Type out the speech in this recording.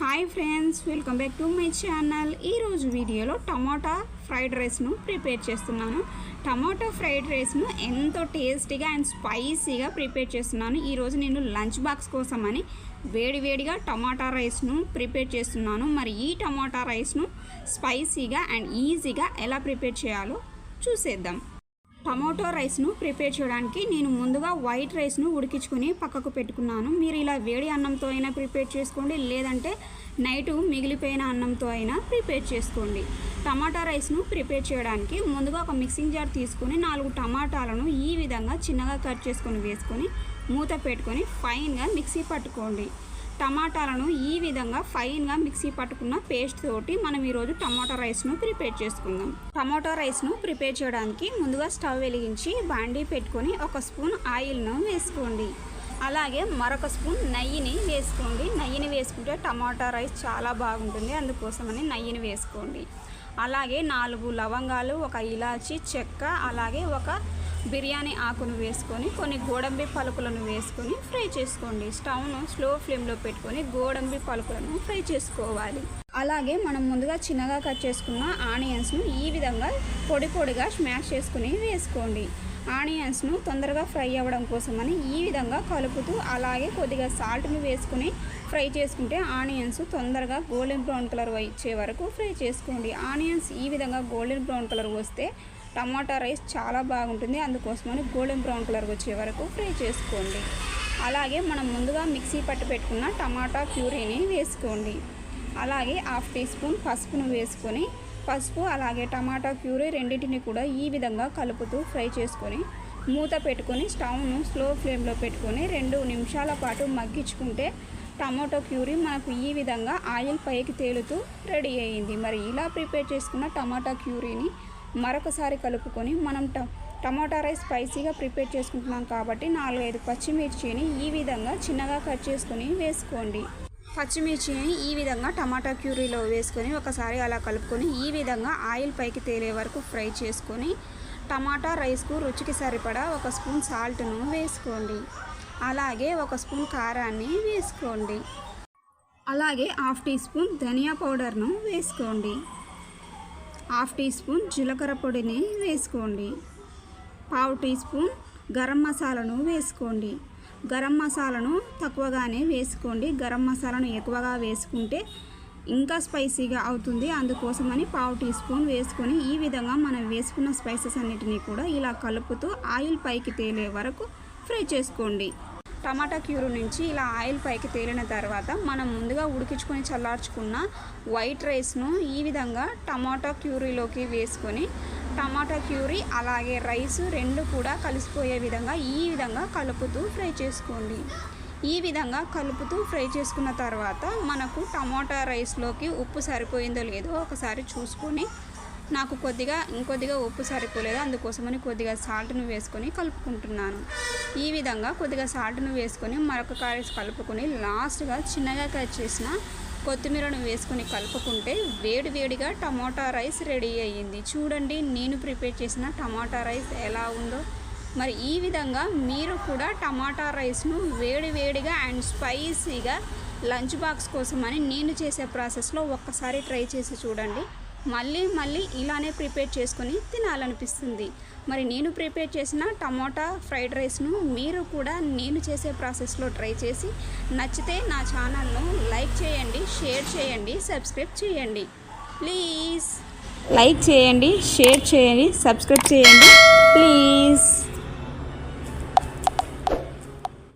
Hi friends welcome back to my channel ఈరోజు వీడియోలో టమాటా fried రైస్ను prepare చేస్తున్నాను. టమాటా ఫ్రైడ్ రైస్ను ఎంతో టేస్టీగా అండ్ స్పైసీగా ప్రిపేర్ చేస్తున్నాను. ఈరోజు నేను లంచ్ బాక్స్ కోసమని వేడివేడిగా టమాటా రైస్ను ప్రిపేర్ చేస్తున్నాను. మరి ఈ టమాటా రైస్ను స్పైసీగా అండ్ ఈజీగా ఎలా ప్రిపేర్ చేయాలో చూసేద్దాం. టమాటో రైస్ను ప్రిపేర్ చేయడానికి నేను ముందుగా వైట్ రైస్ను ఉడికించుకొని పక్కకు పెట్టుకున్నాను. మీరు ఇలా వేడి అన్నంతో అయినా ప్రిపేర్ చేసుకోండి లేదంటే నైటు మిగిలిపోయిన అన్నంతో అయినా ప్రిపేర్ చేసుకోండి. టమాటా రైస్ను ప్రిపేర్ చేయడానికి ముందుగా ఒక మిక్సింగ్ జార్ తీసుకొని నాలుగు టమాటాలను ఈ విధంగా చిన్నగా కట్ చేసుకొని వేసుకొని మూత పెట్టుకొని ఫైన్గా మిక్సీ పట్టుకోండి. టమాటాలను ఈ విధంగా ఫైన్గా మిక్సీ పట్టుకున్న పేస్ట్ తోటి మనం ఈరోజు టమాటా రైస్ను ప్రిపేర్ చేసుకుందాం. టమాటా రైస్ను ప్రిపేర్ చేయడానికి ముందుగా స్టవ్ వెలిగించి బాండీ పెట్టుకొని ఒక స్పూన్ ఆయిల్ను వేసుకోండి. అలాగే మరొక స్పూన్ నెయ్యిని వేసుకోండి. నెయ్యిని వేసుకుంటే టమాటా రైస్ చాలా బాగుంటుంది. అందుకోసమని నెయ్యిని వేసుకోండి. అలాగే నాలుగు లవంగాలు ఒక ఇలాచి చెక్క అలాగే ఒక బిర్యానీ ఆకును వేసుకొని కొన్ని గోడంబి పలుకులను వేసుకొని ఫ్రై చేసుకోండి. స్టవ్ను స్లో ఫ్లేమ్లో పెట్టుకొని గోడంబి పలుకులను ఫ్రై చేసుకోవాలి. అలాగే మనం ముందుగా చిన్నగా కట్ చేసుకున్న ఆనియన్స్ను ఈ విధంగా పొడి పొడిగా స్మాష్ చేసుకుని వేసుకోండి. ఆనియన్స్ను తొందరగా ఫ్రై అవ్వడం కోసమని ఈ విధంగా కలుపుతూ అలాగే కొద్దిగా సాల్ట్ని వేసుకుని ఫ్రై చేసుకుంటే ఆనియన్స్ తొందరగా గోల్డెన్ బ్రౌన్ కలర్ వచ్చే వరకు ఫ్రై చేసుకోండి. ఆనియన్స్ ఈ విధంగా గోల్డెన్ బ్రౌన్ కలర్ వస్తే టమాటా రైస్ చాలా బాగుంటుంది. అందుకోసమని గోల్డెన్ బ్రౌన్ కలర్ వచ్చే వరకు ఫ్రై చేసుకోండి. అలాగే మనం ముందుగా మిక్సీ పట్టు పెట్టుకున్న టమాటా ప్యూరీని వేసుకోండి. అలాగే హాఫ్ టీ స్పూన్ పసుపును వేసుకొని పసుపు అలాగే టమాటా ప్యూరీ రెండింటిని కూడా ఈ విధంగా కలుపుతూ ఫ్రై చేసుకొని మూత పెట్టుకొని స్టవ్ను స్లో ఫ్లేమ్లో పెట్టుకొని రెండు నిమిషాల పాటు మగ్గించుకుంటే టమాటో ప్యూరీ మనకు ఈ విధంగా ఆయిల్ పైకి తేలుతూ రెడీ అయ్యింది. మరి ఇలా ప్రిపేర్ చేసుకున్న టమాటా ప్యూరీని మరొకసారి కలుపుకొని మనం ట టమాటా రైస్ స్పైసీగా ప్రిపేర్ చేసుకుంటున్నాం కాబట్టి నాలుగైదు పచ్చిమిర్చిని ఈ విధంగా చిన్నగా కట్ చేసుకొని వేసుకోండి. పచ్చిమిర్చిని ఈ విధంగా టమాటా క్యూరీలో వేసుకొని ఒకసారి అలా కలుపుకొని ఈ విధంగా ఆయిల్ పైకి తేలే వరకు ఫ్రై చేసుకొని టమాటా రైస్కు రుచికి సరిపడా ఒక స్పూన్ సాల్ట్ను వేసుకోండి. అలాగే ఒక స్పూన్ కారాన్ని వేసుకోండి. అలాగే హాఫ్ టీ స్పూన్ ధనియా పౌడర్ను వేసుకోండి. హాఫ్ టీ స్పూన్ జీలకర్ర పొడిని వేసుకోండి. పావు టీ స్పూన్ గరం మసాలాను వేసుకోండి. గరం మసాలాను తక్కువగానే వేసుకోండి. గరం మసాలాను ఎక్కువగా వేసుకుంటే ఇంకా స్పైసీగా అవుతుంది. అందుకోసమని పావు టీ స్పూన్ వేసుకొని ఈ విధంగా మనం వేసుకున్న స్పైసెస్ అన్నిటినీ కూడా ఇలా కలుపుతూ ఆయిల్ పైకి తేలే వరకు ఫ్రై చేసుకోండి. టమాటా క్యూరు నుంచి ఇలా ఆయిల్ పైకి తేలిన తర్వాత మనం ముందుగా ఉడికించుకొని చల్లార్చుకున్న వైట్ రైస్ను ఈ విధంగా టమాటా క్యూరీలోకి వేసుకొని టమాటా క్యూరీ అలాగే రైస్ రెండు కూడా కలిసిపోయే విధంగా ఈ విధంగా కలుపుతూ ఫ్రై చేసుకోండి. ఈ విధంగా కలుపుతూ ఫ్రై చేసుకున్న తర్వాత మనకు టమాటా రైస్లోకి ఉప్పు సరిపోయిందో లేదో ఒకసారి చూసుకొని నాకు కొద్దిగా ఇంకొద్దిగా ఉప్పు సరిపోలేదు అందుకోసమని కొద్దిగా సాల్ట్ను వేసుకొని కలుపుకుంటున్నాను. ఈ విధంగా కొద్దిగా సాల్ట్ను వేసుకొని మరొక కాయస్ కలుపుకొని లాస్ట్గా చిన్నగా కట్ చేసిన కొత్తిమీరను వేసుకొని కలుపుకుంటే వేడి వేడిగా టమాటా రైస్ రెడీ అయ్యింది. చూడండి నేను ప్రిపేర్ చేసిన టమాటా రైస్ ఎలా ఉందో. మరి ఈ విధంగా మీరు కూడా టమాటా రైస్ను వేడి వేడిగా అండ్ స్పైసీగా లంచ్ బాక్స్ కోసమని నేను చేసే ప్రాసెస్లో ఒక్కసారి ట్రై చేసి చూడండి. మళ్ళీ మళ్ళీ ఇలానే ప్రిపేర్ చేసుకొని తినాలనిపిస్తుంది. మరి నేను ప్రిపేర్ చేసిన టమోటా ఫ్రైడ్ రైస్ను మీరు కూడా నేను చేసే ప్రాసెస్లో ట్రై చేసి నచ్చితే నా ఛానల్ను లైక్ చేయండి షేర్ చేయండి సబ్స్క్రైబ్ చేయండి. ప్లీజ్. లైక్ చేయండి షేర్ చేయండి సబ్స్క్రైబ్ చేయండి. ప్లీజ్.